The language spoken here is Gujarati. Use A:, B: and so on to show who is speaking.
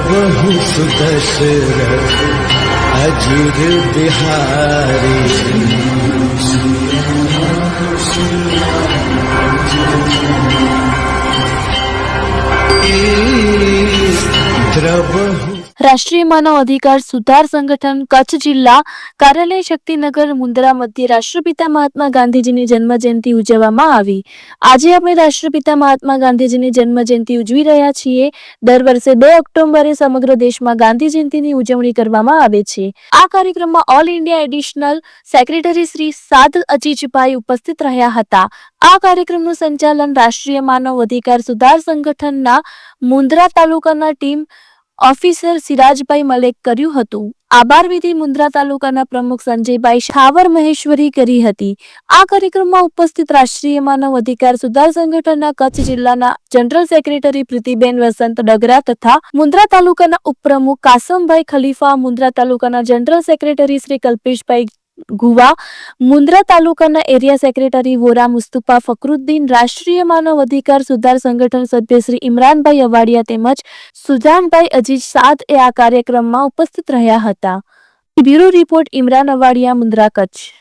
A: प्रभु सुदशरथ अजिर बिहारी द्रवहु
B: રાષ્ટ્રીય માનવ અધિકાર સુધાર સંગઠન કચ્છ જિલ્લા કાર્યાલય શક્તિનગર મુન્દ્રા મધ્યે રાષ્ટ્રપિતા મહાત્મા ગાંધીજીની જન્મજયંતિ ઉજવવામાં આવી. આજે આપણે રાષ્ટ્રપિતા મહાત્મા ગાંધીજીની જન્મજયંતિ ઉજવી રહ્યા છીએ. દર વર્ષે બે ઓક્ટોબરે સમગ્ર દેશમાં ગાંધી જયંતિની ઉજવણી કરવામાં આવે છે. આ કાર્યક્રમમાં all India additional secretary Shri Saad અજીજભાઈ ઉપસ્થિત રહ્યા હતા. આ કાર્યક્રમનું સંચાલન રાષ્ટ્રીય માનવ અધિકાર સુધાર સંગઠનના મુન્દ્રા તાલુકાના ટીમ ઓફિસર સિરાજભાઈ મલેક કર્યું હતું. આભાર વિધિ મુન્દ્રા તાલુકાના પ્રમુખ સંજયભાઈ શાવર મહેશ્વરી કરી હતી. આ કાર્યક્રમમાં ઉપસ્થિત રાષ્ટ્રીય માનવ અધિકાર સુધાર સંગઠનના કચ્છ જિલ્લાના જનરલ સેક્રેટરી પ્રીતિબેન વસંત ડગરા તથા મુન્દ્રા તાલુકાના ઉપપ્રમુખ કાસમભાઈ ખલીફા મુન્દ્રા તાલુકાના જનરલ સેક્રેટરી શ્રી કલ્પેશભાઈ ગુવા, મુન્દ્રા તાલુકાના એરિયા સેક્રેટરી વોરા મુસ્તુફા ફકરુદ્દીન રાષ્ટ્રીય માનવ અધિકાર સુધાર સંગઠન સભ્ય શ્રી ઇમરાનભાઈ અવાડિયા તેમજ સુજાનભાઈ અજીજ સાદ એ આ કાર્યક્રમમાં ઉપસ્થિત રહ્યા હતા. Bureau report, Imran Avadiya, Mundra Kutch.